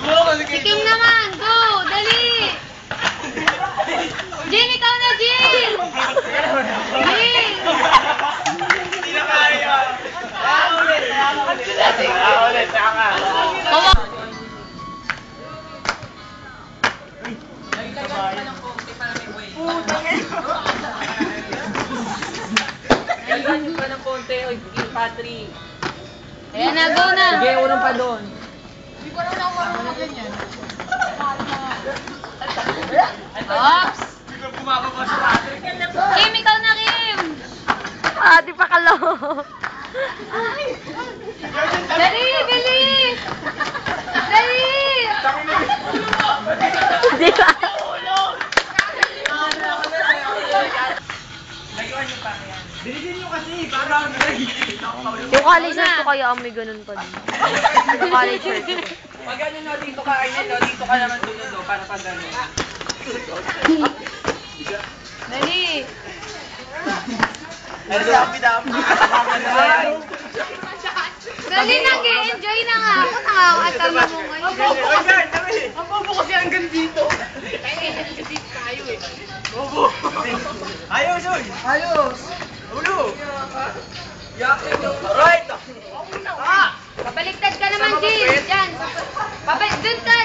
Si Kim naman, go! Dali! Jin, ikaw na, Jin! Jin! Hindi na kaya. Ah, ulit. Ah, ulit. Saka. Kawa. Kailan nyo pa ng konti, oy, Kim Patrick. Ayan na, pa doon. Ops! Kim, ikaw na, Kim! Ah, di pa kalo. Dali, bilis! Dali! Di ba? Bilisin nyo kasi. Para Yung college shirt ko kaya may ganun pa din. Yung college shirt ko. Pag ano no, dito ka, ayun no, dito ka naman sunod no, para pag ano. Dali! Ano dami dami. Dali, nag-enjoy na nga ako. Nakakatama mo ngayon. Ang bobo kasi hanggang dito. Bobo. Ayos, oy. Ayos. Yakin yung right! Ah! Pabaliktad ka naman, Jill! Yan! Pabalik, dun ka!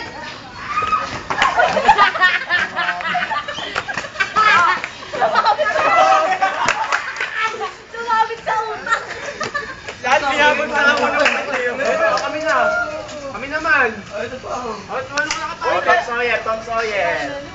Sumabit sa utak! Lahat pinabot sa ako ng Kami na! Kami naman! Ay, ito pa! Ay, oh, ito pa! Oh, Tom Sawyer! Tom Sawyer!